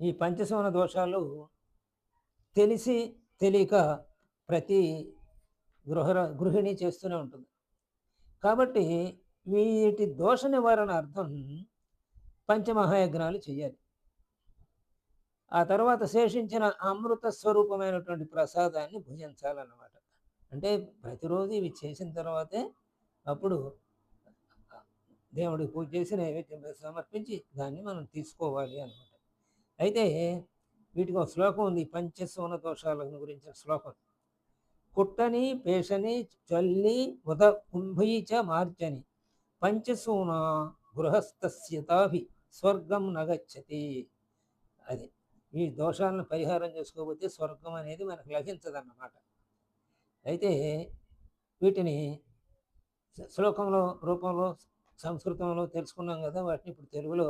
ఈ పంచశవన దోషాలు తెలిసి తెలియక ప్రతి గృహ గృహిణి చేస్తూనే ఉంటుంది. కాబట్టి వీటి దోష నివారణ అర్థం పంచమహాయజ్ఞాలు చేయాలి. ఆ తర్వాత శేషించిన అమృత స్వరూపమైనటువంటి ప్రసాదాన్ని భుజించాలన్నమాట. అంటే ప్రతిరోజు ఇవి చేసిన తర్వాతే అప్పుడు దేవుడికి పూజ చేసి నైవేద్యం సమర్పించి దాన్ని మనం తీసుకోవాలి అనమాట అయితే వీటికి ఒక శ్లోకం ఉంది పంచసోన దోషాల గురించిన శ్లోకం. కుట్టని పేషని చల్లి ఉద కుంభీచ మార్చని పంచసూన గృహస్థస్యతాభి స్వర్గం నగచ్చతి. అది ఈ దోషాలను పరిహారం చేసుకోకపోతే స్వర్గం అనేది మనకు లభించదన్నమాట. అయితే వీటిని శ్లోకంలో రూపంలో సంస్కృతంలో తెలుసుకున్నాం కదా వాటిని ఇప్పుడు తెలుగులో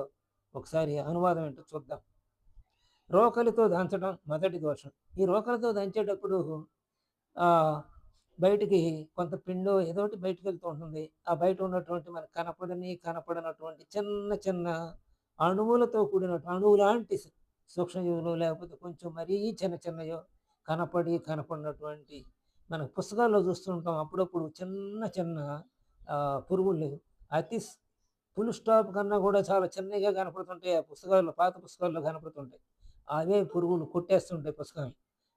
ఒకసారి అనువాదం ఏంటో చూద్దాం. రోకలితో దంచడం మొదటి దోషం. ఈ రోకలితో దంచేటప్పుడు బయటికి కొంత పిండో ఏదో ఒకటి బయటకు వెళ్తూ ఉంటుంది. ఆ బయట ఉన్నటువంటి మనకు కనపడని కనపడనటువంటి చిన్న చిన్న అణువులతో కూడిన అణువు లాంటి సూక్ష్మజీవులు లేకపోతే కొంచెం మరీ చిన్న చిన్నయో కనపడి కనపడినటువంటి మన పుస్తకాల్లో చూస్తుంటాం అప్పుడప్పుడు చిన్న చిన్న పురుగులు అతి ఫుల్ స్టాప్ కన్నా కూడా చాలా చిన్నగా కనపడుతుంటాయి. ఆ పుస్తకాల్లో పాత పుస్తకాల్లో కనపడుతుంటాయి. అవే పురుగులు కొట్టేస్తుంటాయి పుస్తకాలు.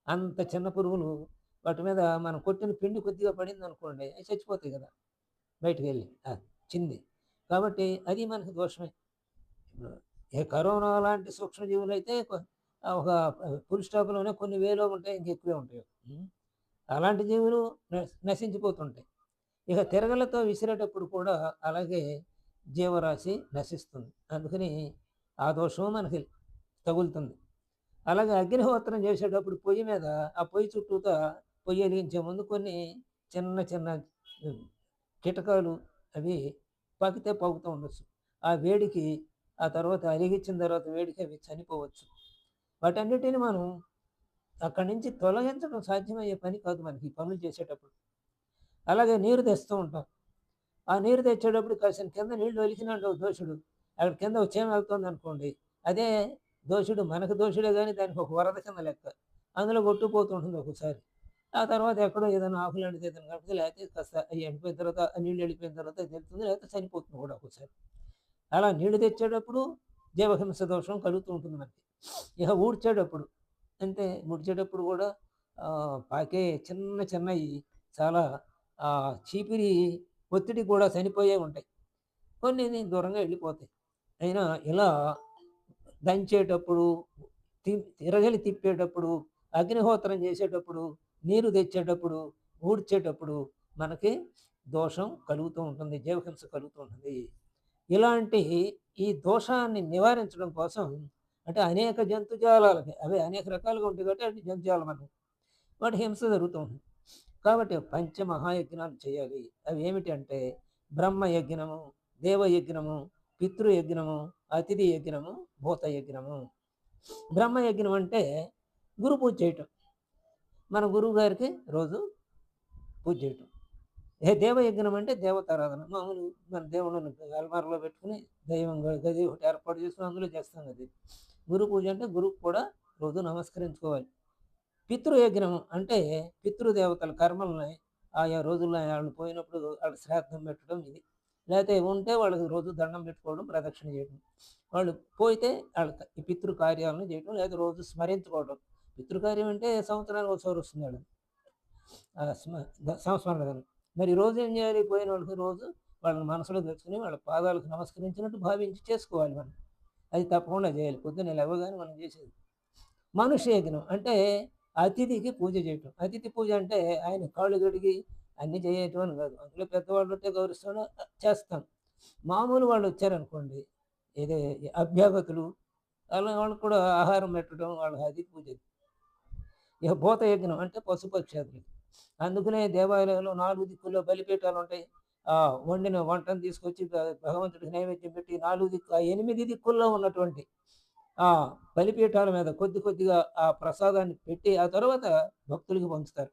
అంత చిన్న పురుగులు వాటి మీద మనం కొట్టిన పిండి కొద్దిగా పడింది అనుకోండి అవి చచ్చిపోతాయి కదా. బయటకు వెళ్ళి చింది. కాబట్టి అది మనకు దోషమే. ఏ కరోనా లాంటి సూక్ష్మజీవులు అయితే ఒక ఫుల్ స్టాప్లోనే కొన్ని వేలో ఉంటాయి ఇంకెక్కువే ఉంటాయి. అలాంటి జీవులు నశించిపోతుంటాయి. ఇక తిరగలతో విసిరేటప్పుడు కూడా అలాగే జీవరాశి నశిస్తుంది. అందుకని ఆ దోషం మనకి తగులుతుంది. అలాగే అగ్నిహోత్రం చేసేటప్పుడు పొయ్యి మీద ఆ పొయ్యి చుట్టూతా పొయ్యి వెలిగించే ముందు కొన్ని చిన్న చిన్న కీటకాలు అవి పాకితే పాకుతూ ఉండొచ్చు. ఆ వేడికి ఆ తర్వాత అరిగించిన తర్వాత వేడికి అవి చనిపోవచ్చు. వాటన్నిటిని మనం అక్కడి నుంచి తొలగించడం సాధ్యమయ్యే పని కాదు మనకి పనులు చేసేటప్పుడు. అలాగే నీరు తెస్తూ ఉంటాం. ఆ నీరు తెచ్చేటప్పుడు కాసిన కింద నీళ్ళు ఒలికినాడు దోషుడు. అక్కడ కింద వచ్చేం వెళ్తుంది అనుకోండి అదే దోషుడు మనకు దోషుడే కానీ దానికి ఒక వరద కింద లెక్క. అందులో కొట్టుపోతుంటుంది ఒకసారి. ఆ తర్వాత ఎక్కడో ఏదైనా ఆకులు లాంటిది ఏదైనా కడితే లేకపోతే కాస్త అవి ఎండిపోయిన తర్వాత నీళ్ళు వెళ్ళిపోయిన తర్వాత తెలుస్తుంది లేకపోతే చనిపోతుంది కూడా ఒకసారి. అలా నీళ్ళు తెచ్చేటప్పుడు జీవహింస దోషం కలుగుతూ ఉంటుంది మనకి. ఇక ఊడ్చేటప్పుడు అంటే ఊడ్చేటప్పుడు కూడా పాకే చిన్న చిన్నవి చాలా చీపిరి ఒత్తిడి కూడా చనిపోయే ఉంటాయి. కొన్ని దూరంగా వెళ్ళిపోతాయి. అయినా ఇలా దంచేటప్పుడు తిరగలి తిప్పేటప్పుడు అగ్నిహోత్రం చేసేటప్పుడు నీరు తెచ్చేటప్పుడు ఊడ్చేటప్పుడు మనకి దోషం కలుగుతూ ఉంటుంది జీవహింస కలుగుతూ ఉంటుంది. ఇలాంటి ఈ దోషాన్ని నివారించడం కోసం అంటే అనేక జంతుజాలాలకి అవి అనేక రకాలుగా ఉంటాయి కాబట్టి అంటే జంతుజాలం మనం వాటి హింస జరుగుతూ ఉంటుంది. కాబట్టి పంచమహాయజ్ఞాలు చేయాలి. అవి ఏమిటి అంటే బ్రహ్మయజ్ఞము దేవయజ్ఞము పితృయజ్ఞము అతిథి యజ్ఞము భూత యజ్ఞము. బ్రహ్మయజ్ఞం అంటే గురు పూజ చేయటం. మన గురువు గారికి రోజు పూజ చేయటం. ఏ దేవయజ్ఞం అంటే దేవతారాధన. మామూలు మన దేవుళ్ళని అల్మారలో పెట్టుకుని దైవం గది ఒకటి ఏర్పాటు చేసుకుని అందులో చేస్తాం అది గురు పూజ అంటే గురువు కూడా రోజు నమస్కరించుకోవాలి. పితృయజ్ఞం అంటే పితృదేవతల కర్మలని ఆయా రోజుల్లో వాళ్ళు పోయినప్పుడు వాళ్ళకి శ్రాద్ధం పెట్టడం ఇది. లేకపోతే ఉంటే వాళ్ళకి రోజు దండం పెట్టుకోవడం ప్రదక్షిణ చేయడం. వాళ్ళు పోయితే వాళ్ళకి ఈ పితృ కార్యాలను చేయడం లేదా రోజు స్మరించుకోవడం. పితృకార్యం అంటే సంవత్సరానికి ఒకసారి వస్తుంది వాళ్ళు సంస్మరణ మరి రోజు ఏం చేయాలి? పోయిన వాళ్ళకి రోజు వాళ్ళని మనసులో తెచ్చుకుని వాళ్ళ పాదాలకు నమస్కరించినట్టు భావించి చేసుకోవాలి మనం. అది తప్పకుండా చేయాలి. పొద్దున్న లేవగానే మనం చేసేది. మనుష్య యజ్ఞం అంటే అతిథికి పూజ చేయటం. అతిథి పూజ అంటే ఆయన కాళ్ళు గడిగి అన్ని చేయటం అని కాదు. అందులో పెద్దవాళ్ళు ఉంటే గౌరవిస్తాను చేస్తాం. మామూలు వాళ్ళు వచ్చారనుకోండి ఏదో అభ్యాగతులు అలా వాళ్ళకి కూడా ఆహారం పెట్టడం వాళ్ళ అది పూజ. ఇక భూత యజ్ఞం అంటే పశుపక్షాదులు. అందుకనే దేవాలయంలో నాలుగు దిక్కుల్లో బలిపీఠాలు ఉంటాయి. ఆ వండిన వంటను తీసుకొచ్చి భగవంతుడికి నైవేద్యం పెట్టి నాలుగు దిక్కు ఎనిమిది దిక్కుల్లో ఉన్నటువంటి ఆ బలిపీఠాల మీద కొద్ది కొద్దిగా ఆ ప్రసాదాన్ని పెట్టి ఆ తర్వాత భక్తులకి పంచుతారు.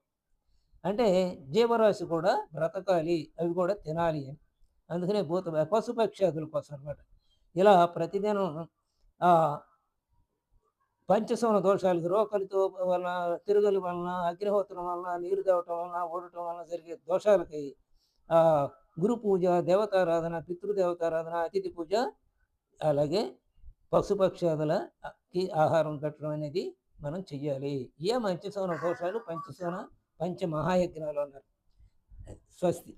అంటే జీవరాశి కూడా బ్రతకాలి అవి కూడా తినాలి అని. అందుకనే భూత పశుపక్షాదుల కోసం అనమాట ఇలా ప్రతిదినం పంచసవన దోషాలకి రోకలితో వలన తిరుగుల వలన అగ్నిహోత్రం వలన నీరు తేవటం వలన ఓడటం వలన జరిగే దోషాలకి గురు పూజ దేవతారాధన పితృదేవతారాధన అతిథి పూజ అలాగే పశుపక్షాదులకి ఆహారం పెట్టడం అనేది మనం చెయ్యాలి. ఏ పంచసవన దోషాలు పంచసవన పంచ మహాయజ్ఞాలు అన్నారు స్వస్తి